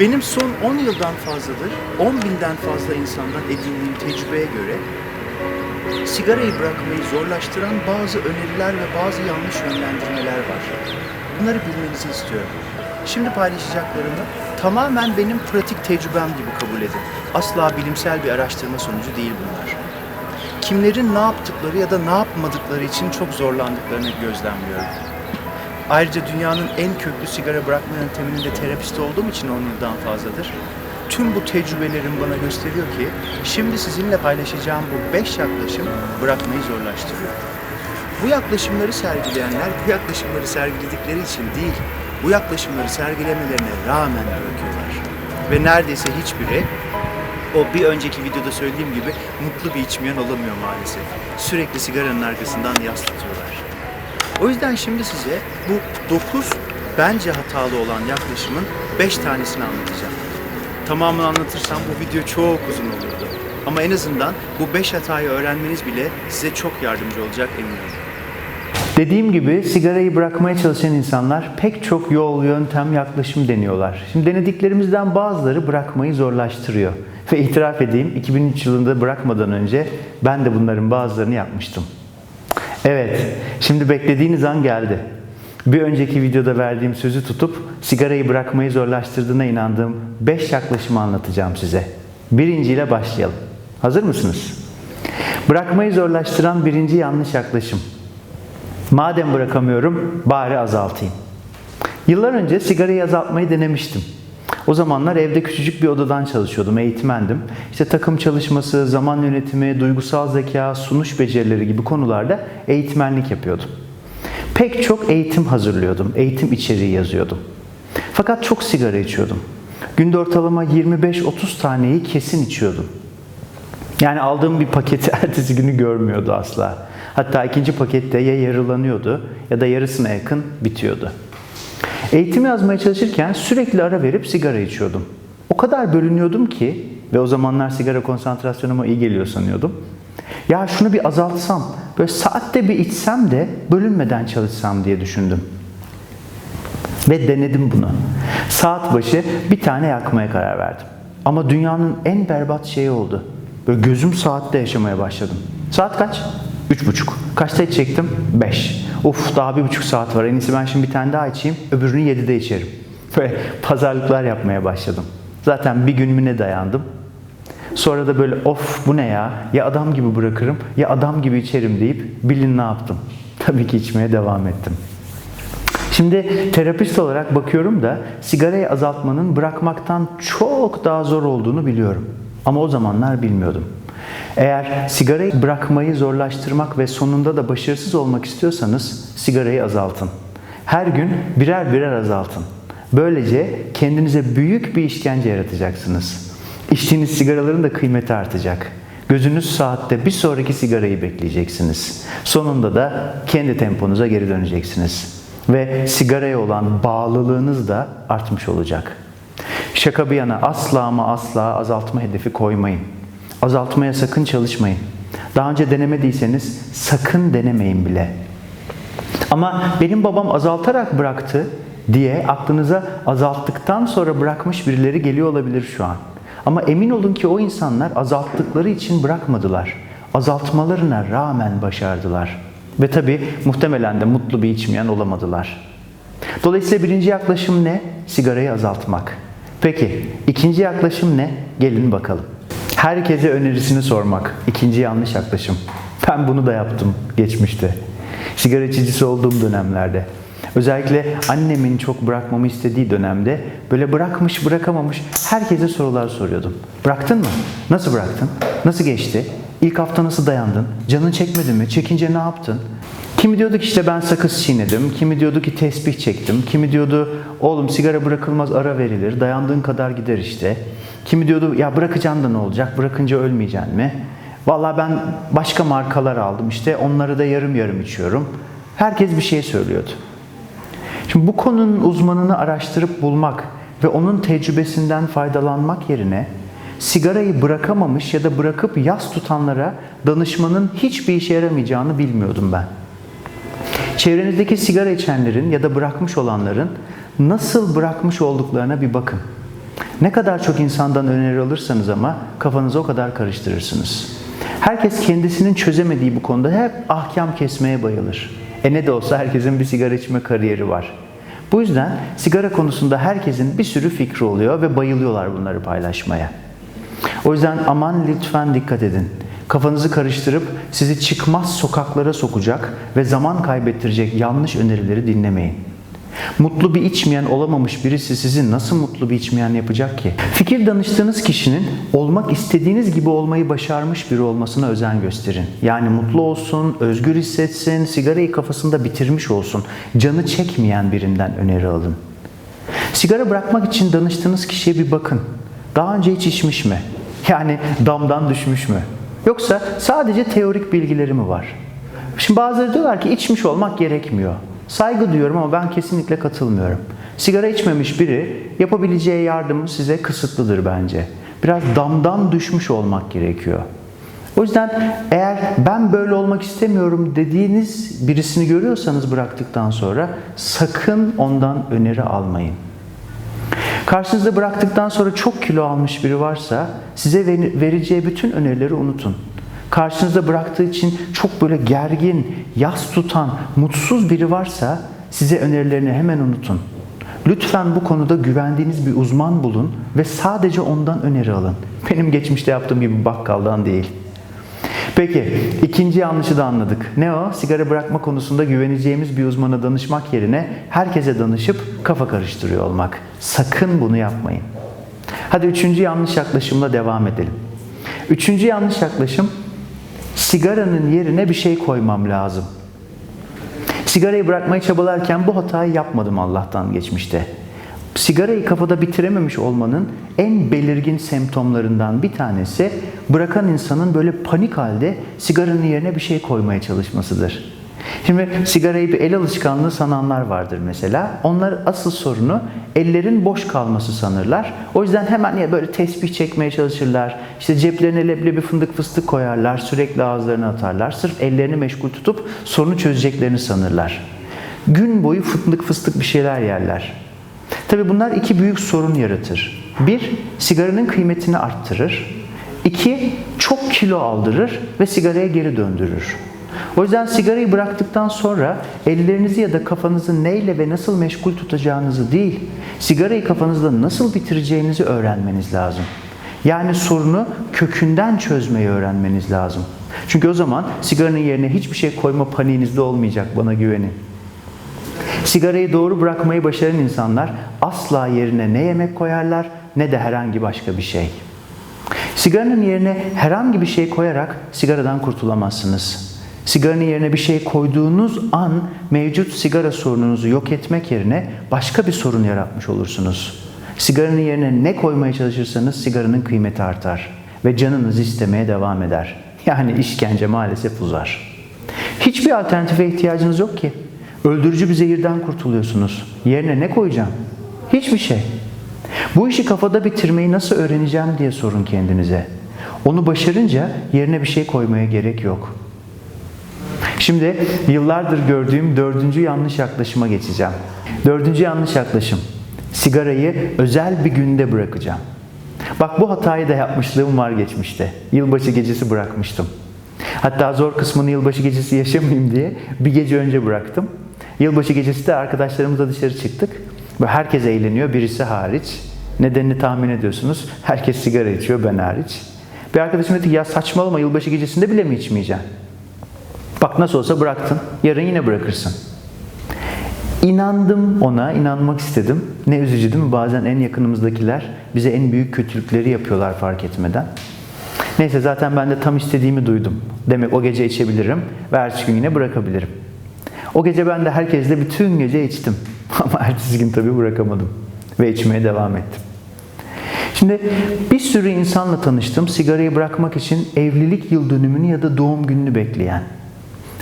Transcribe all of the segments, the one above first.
Benim son 10 yıldan fazladır 10 binden fazla insandan edindiğim tecrübeye göre sigarayı bırakmayı zorlaştıran bazı öneriler ve bazı yanlış yönlendirmeler var. Bunları bilmenizi istiyorum. Şimdi paylaşacaklarımı tamamen benim pratik tecrübem gibi kabul edin. Asla bilimsel bir araştırma sonucu değil bunlar. Kimlerin ne yaptıkları ya da ne yapmadıkları için çok zorlandıklarını gözlemliyorum. Ayrıca dünyanın en köklü sigara bırakma yönteminin de terapist olduğum için 10 yıldan fazladır. Tüm bu tecrübelerim bana gösteriyor ki şimdi sizinle paylaşacağım bu 5 yaklaşım bırakmayı zorlaştırıyor. Bu yaklaşımları sergileyenler bu yaklaşımları sergiledikleri için değil, bu yaklaşımları sergilemelerine rağmen bırakıyorlar. Ve neredeyse hiçbiri o bir önceki videoda söylediğim gibi mutlu bir içmeyen olamıyor maalesef. Sürekli sigaranın arkasından yas tutuyorlar. O yüzden şimdi size bu 9 bence hatalı olan yaklaşımın 5 tanesini anlatacağım. Tamamını anlatırsam bu video çok uzun olurdu. Ama en azından bu 5 hatayı öğrenmeniz bile size çok yardımcı olacak eminim. Dediğim gibi sigarayı bırakmaya çalışan insanlar pek çok yol, yöntem, yaklaşım deniyorlar. Şimdi denediklerimizden bazıları bırakmayı zorlaştırıyor. Ve itiraf edeyim 2003 yılında bırakmadan önce ben de bunların bazılarını yapmıştım. Evet, şimdi beklediğiniz an geldi. Bir önceki videoda verdiğim sözü tutup sigarayı bırakmayı zorlaştırdığına inandığım 5 yaklaşımı anlatacağım size. Birinciyle başlayalım. Hazır mısınız? Bırakmayı zorlaştıran birinci yanlış yaklaşım. Madem bırakamıyorum bari azaltayım. Yıllar önce sigarayı azaltmayı denemiştim. O zamanlar evde küçücük bir odadan çalışıyordum, eğitmendim. İşte takım çalışması, zaman yönetimi, duygusal zeka, sunuş becerileri gibi konularda eğitmenlik yapıyordum. Pek çok eğitim hazırlıyordum, eğitim içeriği yazıyordum. Fakat çok sigara içiyordum. Günde ortalama 25-30 taneyi kesin içiyordum. Yani aldığım bir paketi ertesi günü görmüyordu asla. Hatta ikinci pakette ya yarılanıyordu ya da yarısına yakın bitiyordu. Eğitim yazmaya çalışırken sürekli ara verip sigara içiyordum. O kadar bölünüyordum ki ve o zamanlar sigara konsantrasyonuma iyi geliyor sanıyordum. Ya şunu bir azaltsam, böyle saatte bir içsem de bölünmeden çalışsam diye düşündüm. Ve denedim bunu. Saat başı bir tane yakmaya karar verdim. Ama dünyanın en berbat şeyi oldu. Böyle gözüm saatte yaşamaya başladım. Saat kaç? Üç buçuk. Kaçta içecektim? Beş. Of daha bir buçuk saat var. En iyisi ben şimdi bir tane daha içeyim. Öbürünü yedide içerim. Böyle pazarlıklar yapmaya başladım. Zaten bir gün mü ne dayandım. Sonra da böyle of bu ne ya? Ya adam gibi bırakırım ya adam gibi içerim deyip bilin ne yaptım. Tabii ki içmeye devam ettim. Şimdi terapist olarak bakıyorum da sigarayı azaltmanın bırakmaktan çok daha zor olduğunu biliyorum. Ama o zamanlar bilmiyordum. Eğer sigarayı bırakmayı zorlaştırmak ve sonunda da başarısız olmak istiyorsanız sigarayı azaltın. Her gün birer birer azaltın. Böylece kendinize büyük bir işkence yaratacaksınız. İçtiğiniz sigaraların da kıymeti artacak. Gözünüz saatte bir sonraki sigarayı bekleyeceksiniz. Sonunda da kendi temponuza geri döneceksiniz. Ve sigaraya olan bağlılığınız da artmış olacak. Şaka bir yana asla ama asla azaltma hedefi koymayın. Azaltmaya sakın çalışmayın. Daha önce denemediyseniz sakın denemeyin bile. Ama benim babam azaltarak bıraktı diye aklınıza azalttıktan sonra bırakmış birileri geliyor olabilir şu an. Ama emin olun ki o insanlar azalttıkları için bırakmadılar. Azaltmalarına rağmen başardılar. Ve tabi muhtemelen de mutlu bir içmeyen olamadılar. Dolayısıyla birinci yaklaşım ne? Sigarayı azaltmak. Peki ikinci yaklaşım ne? Gelin bakalım. Herkese önerisini sormak. İkinci yanlış yaklaşım. Ben bunu da yaptım geçmişte. Sigara içicisi olduğum dönemlerde. Özellikle annemin çok bırakmamı istediği dönemde böyle bırakmış bırakamamış herkese sorular soruyordum. Bıraktın mı? Nasıl bıraktın? Nasıl geçti? İlk hafta nasıl dayandın? Canın çekmedi mi? Çekince ne yaptın? Kimi diyordu ki işte ben sakız çiğnedim, kimi diyordu ki tesbih çektim, kimi diyordu oğlum sigara bırakılmaz ara verilir, dayandığın kadar gider işte. Kimi diyordu ya bırakacaksın da ne olacak, bırakınca ölmeyeceksin mi? Vallahi ben başka markalar aldım işte onları da yarım yarım içiyorum. Herkes bir şey söylüyordu. Şimdi bu konunun uzmanını araştırıp bulmak ve onun tecrübesinden faydalanmak yerine sigarayı bırakamamış ya da bırakıp yas tutanlara danışmanın hiçbir işe yaramayacağını bilmiyordum ben. Çevrenizdeki sigara içenlerin ya da bırakmış olanların nasıl bırakmış olduklarına bir bakın. Ne kadar çok insandan öneri alırsanız ama kafanızı o kadar karıştırırsınız. Herkes kendisinin çözemediği bu konuda hep ahkam kesmeye bayılır. E ne de olsa herkesin bir sigara içme kariyeri var. Bu yüzden sigara konusunda herkesin bir sürü fikri oluyor ve bayılıyorlar bunları paylaşmaya. O yüzden aman lütfen dikkat edin. Kafanızı karıştırıp sizi çıkmaz sokaklara sokacak ve zaman kaybettirecek yanlış önerileri dinlemeyin. Mutlu bir içmeyen olamamış birisi sizi nasıl mutlu bir içmeyen yapacak ki? Fikir danıştığınız kişinin olmak istediğiniz gibi olmayı başarmış biri olmasına özen gösterin. Yani mutlu olsun, özgür hissetsin, sigarayı kafasında bitirmiş olsun. Canı çekmeyen birinden öneri alın. Sigara bırakmak için danıştığınız kişiye bir bakın. Daha önce hiç içmiş mi? Yani damdan düşmüş mü? Yoksa sadece teorik bilgileri mi var? Şimdi bazıları diyorlar ki içmiş olmak gerekmiyor. Saygı duyuyorum ama ben kesinlikle katılmıyorum. Sigara içmemiş biri yapabileceği yardım size kısıtlıdır bence. Biraz damdan düşmüş olmak gerekiyor. O yüzden eğer ben böyle olmak istemiyorum dediğiniz birisini görüyorsanız bıraktıktan sonra sakın ondan öneri almayın. Karşınızda bıraktıktan sonra çok kilo almış biri varsa size vereceği bütün önerileri unutun. Karşınızda bıraktığı için çok böyle gergin, yas tutan, mutsuz biri varsa size önerilerini hemen unutun. Lütfen bu konuda güvendiğiniz bir uzman bulun ve sadece ondan öneri alın. Benim geçmişte yaptığım gibi bakkaldan değil. Peki, ikinci yanlışı da anladık. Ne o? Sigara bırakma konusunda güveneceğimiz bir uzmana danışmak yerine herkese danışıp kafa karıştırıyor olmak. Sakın bunu yapmayın. Hadi üçüncü yanlış yaklaşımla devam edelim. Üçüncü yanlış yaklaşım, sigaranın yerine bir şey koymam lazım. Sigarayı bırakmayı çabalarken bu hatayı yapmadım Allah'tan geçmişte. Sigarayı kafada bitirememiş olmanın en belirgin semptomlarından bir tanesi bırakan insanın böyle panik halde sigaranın yerine bir şey koymaya çalışmasıdır. Şimdi sigarayı bir el alışkanlığı sananlar vardır mesela. Onlar asıl sorunu ellerin boş kalması sanırlar. O yüzden hemen ya böyle tesbih çekmeye çalışırlar. İşte ceplerine leblebi fındık fıstık koyarlar. Sürekli ağızlarına atarlar. Sırf ellerini meşgul tutup sorunu çözeceklerini sanırlar. Gün boyu fındık fıstık bir şeyler yerler. Tabii bunlar iki büyük sorun yaratır. Bir, sigaranın kıymetini arttırır. İki, çok kilo aldırır ve sigaraya geri döndürür. O yüzden sigarayı bıraktıktan sonra ellerinizi ya da kafanızı neyle ve nasıl meşgul tutacağınızı değil, sigarayı kafanızda nasıl bitireceğinizi öğrenmeniz lazım. Yani sorunu kökünden çözmeyi öğrenmeniz lazım. Çünkü o zaman sigaranın yerine hiçbir şey koyma paniğinizde olmayacak bana güvenin. Sigarayı doğru bırakmayı başaran insanlar asla yerine ne yemek koyarlar ne de herhangi başka bir şey. Sigaranın yerine herhangi bir şey koyarak sigaradan kurtulamazsınız. Sigaranın yerine bir şey koyduğunuz an mevcut sigara sorununuzu yok etmek yerine başka bir sorun yaratmış olursunuz. Sigaranın yerine ne koymaya çalışırsanız sigaranın kıymeti artar ve canınız istemeye devam eder. Yani işkence maalesef uzar. Hiçbir alternatife ihtiyacınız yok ki. Öldürücü bir zehirden kurtuluyorsunuz. Yerine ne koyacağım? Hiçbir şey. Bu işi kafada bitirmeyi nasıl öğreneceğim diye sorun kendinize. Onu başarınca yerine bir şey koymaya gerek yok. Şimdi yıllardır gördüğüm dördüncü yanlış yaklaşıma geçeceğim. Dördüncü yanlış yaklaşım. Sigarayı özel bir günde bırakacağım. Bak bu hatayı da yapmışlığım var geçmişte. Yılbaşı gecesi bırakmıştım. Hatta zor kısmını yılbaşı gecesi yaşamayayım diye bir gece önce bıraktım. Yılbaşı gecesi de arkadaşlarımızla dışarı çıktık. Ve herkes eğleniyor, birisi hariç. Nedenini tahmin ediyorsunuz. Herkes sigara içiyor, ben hariç. Bir arkadaşım dedi ki ya saçmalama yılbaşı gecesinde bile mi içmeyeceksin? Bak nasıl olsa bıraktın, yarın yine bırakırsın. İnandım ona, inanmak istedim. Ne üzücü değil mi? Bazen en yakınımızdakiler bize en büyük kötülükleri yapıyorlar fark etmeden. Neyse zaten ben de tam istediğimi duydum. Demek o gece içebilirim ve ertesi gün yine bırakabilirim. O gece ben de herkesle bütün gece içtim. Ama ertesi gün tabii bırakamadım. Ve içmeye devam ettim. Şimdi bir sürü insanla tanıştım sigarayı bırakmak için evlilik yıl dönümünü ya da doğum gününü bekleyen.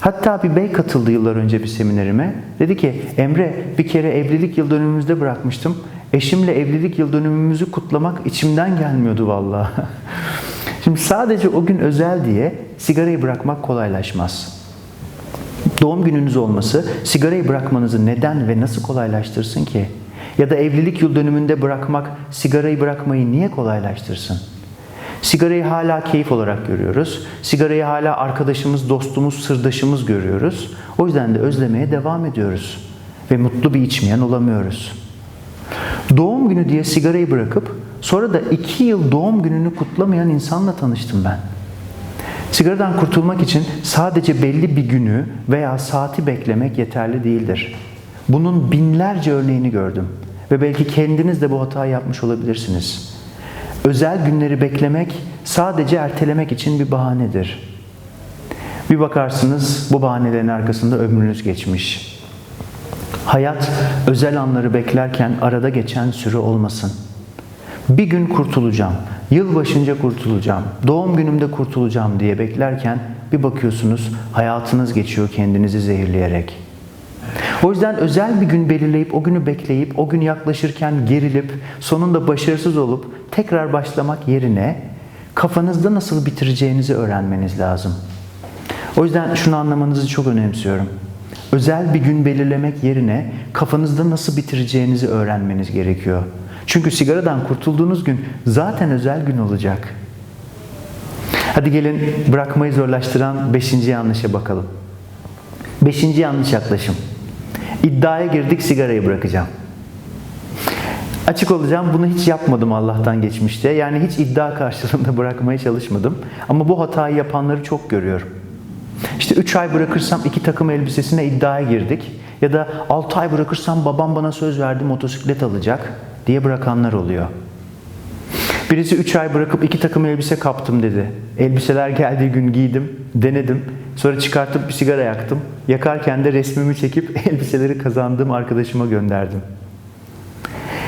Hatta bir bey katıldı yıllar önce bir seminerime. Dedi ki Emre bir kere evlilik yıl dönümümüzde bırakmıştım. Eşimle evlilik yıl dönümümüzü kutlamak içimden gelmiyordu vallahi. Şimdi sadece o gün özel diye sigarayı bırakmak kolaylaşmaz. Doğum gününüz olması sigarayı bırakmanızı neden ve nasıl kolaylaştırsın ki? Ya da evlilik yıl dönümünde bırakmak sigarayı bırakmayı niye kolaylaştırsın? Sigarayı hala keyif olarak görüyoruz. Sigarayı hala arkadaşımız, dostumuz, sırdaşımız görüyoruz. O yüzden de özlemeye devam ediyoruz. Ve mutlu bir içmeyen olamıyoruz. Doğum günü diye sigarayı bırakıp sonra da iki yıl doğum gününü kutlamayan insanla tanıştım ben. Sigaradan kurtulmak için sadece belli bir günü veya saati beklemek yeterli değildir. Bunun binlerce örneğini gördüm ve belki kendiniz de bu hatayı yapmış olabilirsiniz. Özel günleri beklemek sadece ertelemek için bir bahanedir. Bir bakarsınız bu bahanelerin arkasında ömrünüz geçmiş. Hayat özel anları beklerken arada geçen süre olmasın. Bir gün kurtulacağım, yılbaşınca kurtulacağım, doğum günümde kurtulacağım diye beklerken bir bakıyorsunuz hayatınız geçiyor kendinizi zehirleyerek. O yüzden özel bir gün belirleyip o günü bekleyip o gün yaklaşırken gerilip sonunda başarısız olup tekrar başlamak yerine kafanızda nasıl bitireceğinizi öğrenmeniz lazım. O yüzden şunu anlamanızı çok önemsiyorum. Özel bir gün belirlemek yerine kafanızda nasıl bitireceğinizi öğrenmeniz gerekiyor. Çünkü sigaradan kurtulduğunuz gün zaten özel gün olacak. Hadi gelin bırakmayı zorlaştıran beşinci yanlışa bakalım. Beşinci yanlış yaklaşım. İddiaya girdik sigarayı bırakacağım. Açık olacağım bunu hiç yapmadım Allah'tan geçmişte. Yani hiç iddia karşılığında bırakmaya çalışmadım. Ama bu hatayı yapanları çok görüyorum. İşte 3 ay bırakırsam iki takım elbisesine iddiaya girdik. Ya da 6 ay bırakırsam babam bana söz verdi motosiklet alacak diye bırakanlar oluyor. Birisi 3 ay bırakıp iki takım elbise kaptım dedi. Elbiseler geldiği gün giydim, denedim. Sonra çıkartıp bir sigara yaktım. Yakarken de resmimi çekip elbiseleri kazandığım arkadaşıma gönderdim.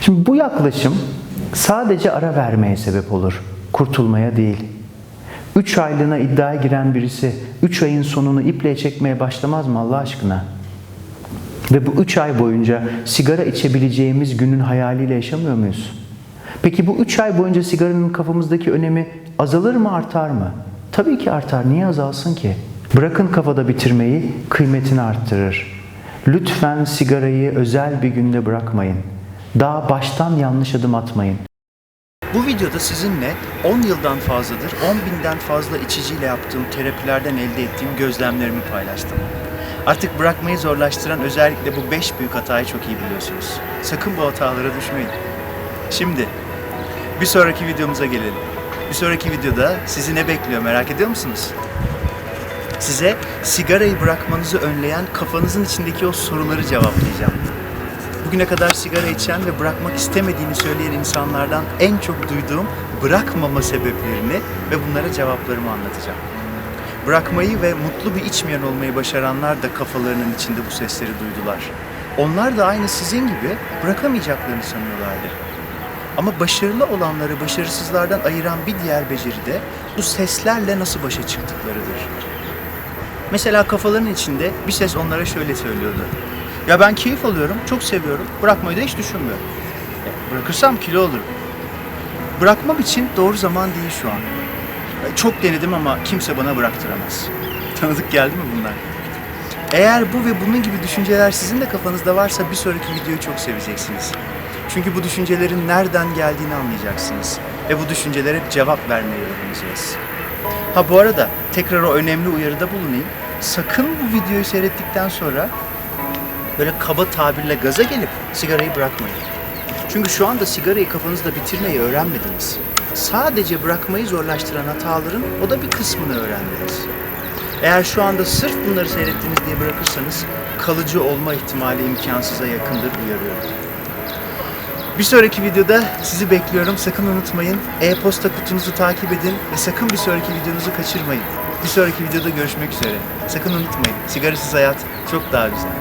Şimdi bu yaklaşım sadece ara vermeye sebep olur. Kurtulmaya değil. 3 aylığına iddiaya giren birisi 3 ayın sonunu iple çekmeye başlamaz mı Allah aşkına? Ve bu 3 ay boyunca sigara içebileceğimiz günün hayaliyle yaşamıyor muyuz? Peki bu 3 ay boyunca sigaranın kafamızdaki önemi azalır mı artar mı? Tabii ki artar. Niye azalsın ki? Bırakın kafada bitirmeyi, kıymetini arttırır. Lütfen sigarayı özel bir günde bırakmayın. Daha baştan yanlış adım atmayın. Bu videoda sizinle 10 yıldan fazladır 10 binden fazla içiciyle yaptığım terapilerden elde ettiğim gözlemlerimi paylaştım. Artık bırakmayı zorlaştıran özellikle bu 5 büyük hatayı çok iyi biliyorsunuz. Sakın bu hatalara düşmeyin. Şimdi bir sonraki videomuza gelelim. Bir sonraki videoda sizi ne bekliyor merak ediyor musunuz? Size sigarayı bırakmanızı önleyen kafanızın içindeki o soruları cevaplayacağım. Bugüne kadar sigara içen ve bırakmak istemediğini söyleyen insanlardan en çok duyduğum bırakmama sebeplerini ve bunlara cevaplarımı anlatacağım. Bırakmayı ve mutlu bir içmeyen olmayı başaranlar da kafalarının içinde bu sesleri duydular. Onlar da aynı sizin gibi bırakamayacaklarını sanıyorlardı. Ama başarılı olanları başarısızlardan ayıran bir diğer beceri de bu seslerle nasıl başa çıktıklarıdır. Mesela kafalarının içinde bir ses onlara şöyle söylüyordu. Ya ben keyif alıyorum, çok seviyorum. Bırakmayı da hiç düşünmüyorum. E, Bırakırsam kilo olurum. Bırakmam için doğru zaman değil şu an. Çok denedim ama kimse bana bıraktıramaz. Tanıdık geldi mi bunlar? Eğer bu ve bunun gibi düşünceler sizin de kafanızda varsa bir sonraki videoyu çok seveceksiniz. Çünkü bu düşüncelerin nereden geldiğini anlayacaksınız. Ve bu düşüncelere cevap vermeyi öğreneceğiz. Ha bu arada tekrar o önemli uyarıda bulunayım. Sakın bu videoyu seyrettikten sonra böyle kaba tabirle gaza gelip sigarayı bırakmayın. Çünkü şu anda sigarayı kafanızda bitirmeyi öğrenmediniz. Sadece bırakmayı zorlaştıran hataların o da bir kısmını öğrendiniz. Eğer şu anda sırf bunları seyrettiniz diye bırakırsanız kalıcı olma ihtimali imkansıza yakındır uyarıyorum. Bir sonraki videoda sizi bekliyorum. Sakın unutmayın. E-posta kutunuzu takip edin ve sakın bir sonraki videonuzu kaçırmayın. Bir sonraki videoda görüşmek üzere. Sakın unutmayın. Sigarasız hayat çok daha güzel.